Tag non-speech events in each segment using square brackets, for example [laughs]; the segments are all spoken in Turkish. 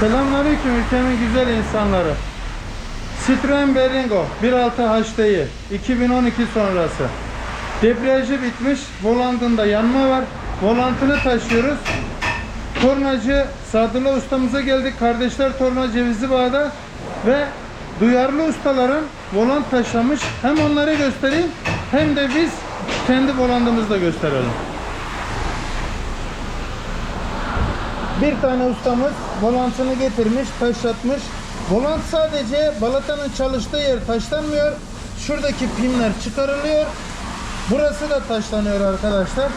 Selamünaleyküm ülkemin güzel insanları. Citroen Berlingo 1.6 HDI 2012 sonrası. Debriyajı bitmiş, volantında yanma var. Volantını taşıyoruz. Tornacı Sadullah ustamıza geldik. Kardeşler Torna Cevizli Bağ'da ve duyarlı ustaların volant taşlamış. Hem onları göstereyim hem de biz kendi volantımızı da gösterelim. Bir tane ustamız volantını getirmiş, taşlatmış. Volant sadece balatanın çalıştığı yer taşlanmıyor. Şuradaki pimler çıkarılıyor. Burası da taşlanıyor arkadaşlar.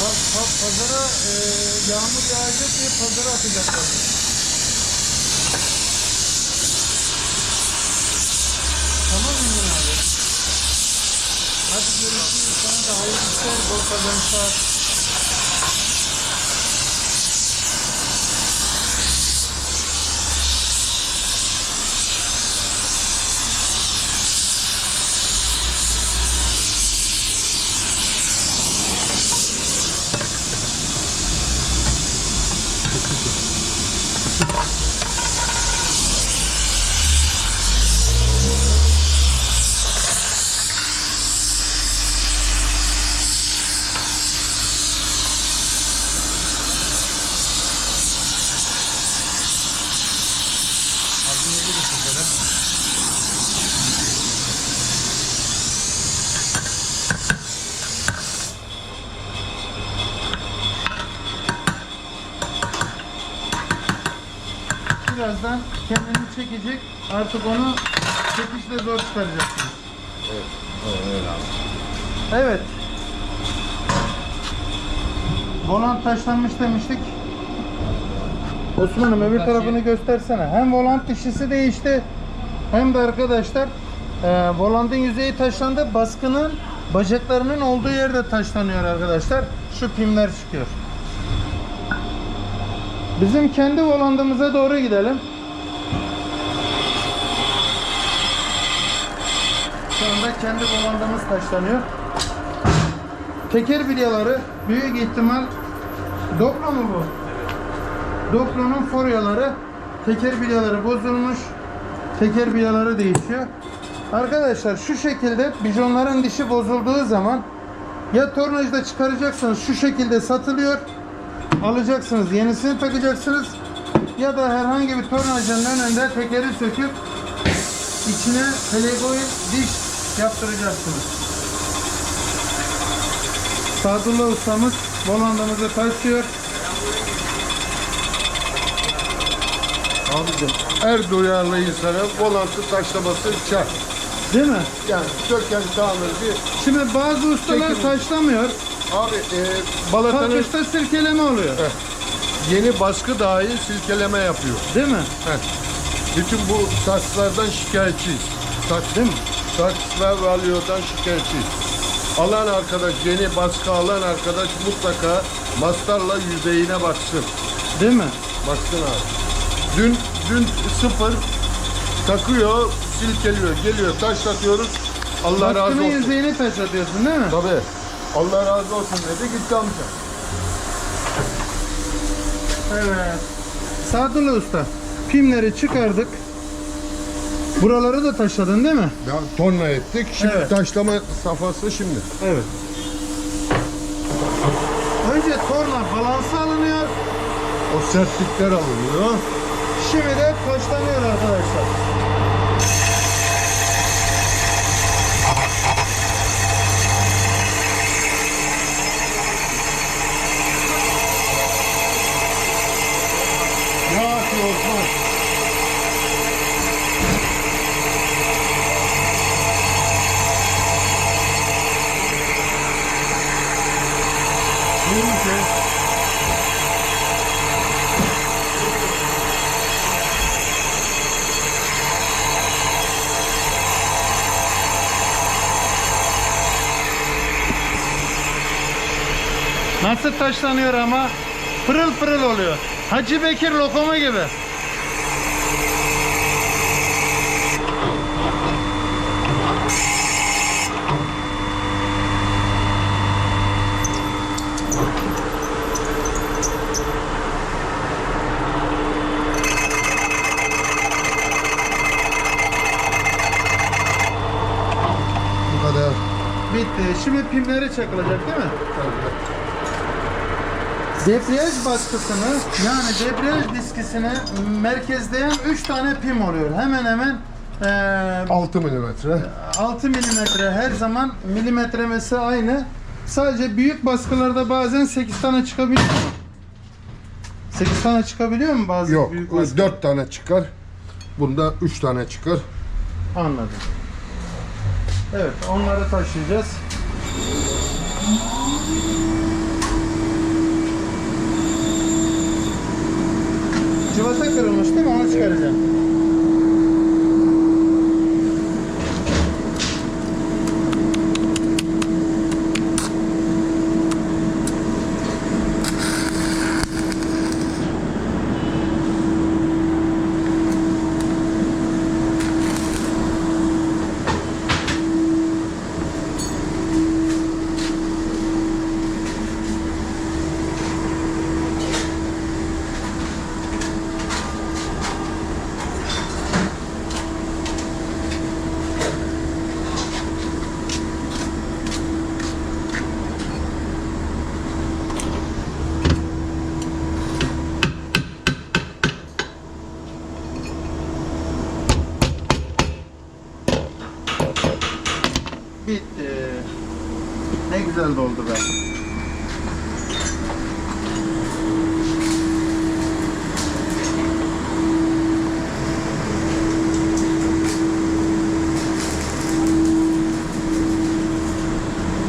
Pa, pa, pazara e, yağmur yağacak diye pazara atacaklar. Tamam mı abi? Hadi görüşürüz. Sana da hayırlı işler, bol kazançlar. Birazdan kendini çekecek. Artık onu çekişle zor çıkaracaksınız. Evet. Volant taşlanmış demiştik. Osman'ım öbür tarafını göstersene. Hem volant dişisi değişti hem de arkadaşlar e, volantın yüzeyi taşlandı. Baskının bacaklarının olduğu yerde taşlanıyor arkadaşlar. Şu pimler çıkıyor. Bizim kendi volandımıza doğru gidelim. Şu anda kendi volandımız taşlanıyor. Teker bilyaları büyük ihtimal Doblo mu bu? Doblo'nun foryaları teker bilyaları bozulmuş. Teker bilyaları değişiyor. Arkadaşlar şu şekilde bijonların dişi bozulduğu zaman ya tornacıda çıkaracaksınız şu şekilde satılıyor alacaksınız yenisini takacaksınız ya da herhangi bir tornacının önünde tekeri söküp içine pelegoin diş yaptıracaksınız. Sadullah ustamız volandamızı taşıyor. Abicim her duyarlı insana volantı taşlaması şart. Değil mi? Yani söken tamir bir Şimdi bazı ustalar Çekim. taşlamıyor. Abi e, balatanın Kalkışta sirkeleme oluyor. Heh. yeni baskı dahil silkeleme yapıyor. Değil mi? Heh. Bütün bu saçlardan şikayetçiyiz. Saç değil mi? Saç ve valyodan şikayetçiyiz. Alan arkadaş, yeni baskı alan arkadaş mutlaka mastarla yüzeyine baksın. Değil mi? Baksın abi. Dün dün sıfır takıyor, silkeliyor, geliyor, taşlatıyoruz. Allah razı Baskının olsun. yüzeyini taşlatıyorsun değil mi? Tabii. Allah razı olsun dedi gitti amca. Evet. Sadullah usta. Pimleri çıkardık. Buraları da taşladın değil mi? Ya tonla ettik. Şimdi Evet. taşlama safhası şimdi. Evet. Önce torna balansı alınıyor. O sertlikler alınıyor. Şimdi de taşlanıyor arkadaşlar. Neyse. Nasıl taşlanıyor ama pırıl pırıl oluyor. Hacı Bekir lokomu gibi. Bu kadar. Bitti. Şimdi pimleri çakılacak değil mi? Debriyaj baskısını yani debriyaj diskisini merkezleyen 3 tane pim oluyor. Hemen hemen eee 6 milimetre. 6 milimetre her zaman milimetremesi aynı. Sadece büyük baskılarda bazen 8 tane çıkabiliyor mu? 8 tane çıkabiliyor mu bazı Yok. büyük baskı? 4 tane çıkar. Bunda 3 tane çıkar. Anladım. Evet onları taşıyacağız. Cıvata kırılmış değil mi? Onu çıkaracağım. Bitti. Ne güzel doldu be.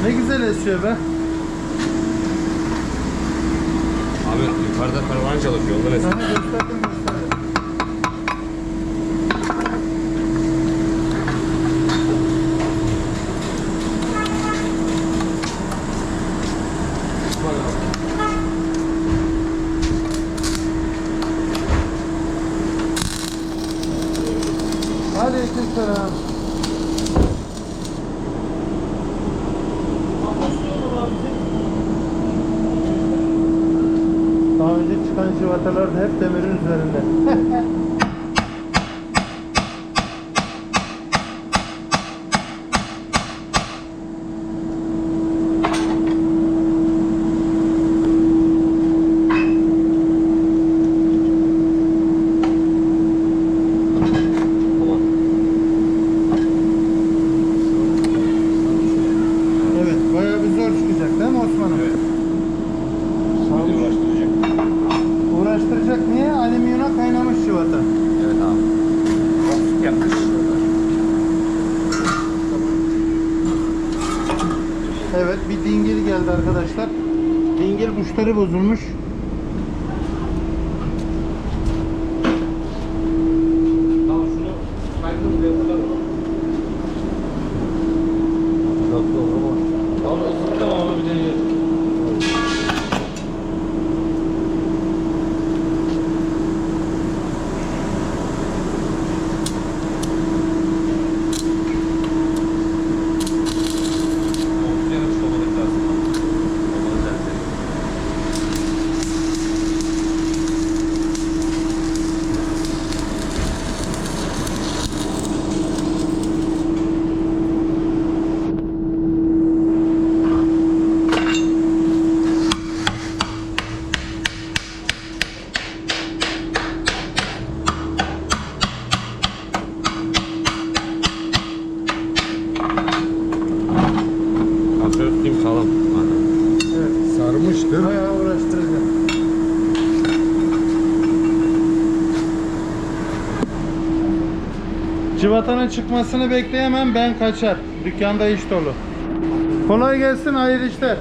Ne güzel esiyor be. Abi yukarıda ondan eski. Sana gösterdim Aleykümselam. Daha önce çıkan civatalar da hep demirin üzerinde. [laughs] Tamam. Evet, bayağı bir zor çıkacak değil mi Osman'ım? Evet. Sağ Bizi ol. uğraştıracak. Uğraştıracak niye? Alüminyona kaynamış civata. Evet abi. Of yapmış. Evet, bir dingil geldi arkadaşlar. Dingil kuşları bozulmuş. Aferin tutayım sağlam. Evet, Sarmıştır. bayağı uğraştıracak. Civatanın çıkmasını bekleyemem ben kaçar. Dükkanda iş dolu. Kolay gelsin hayırlı işler.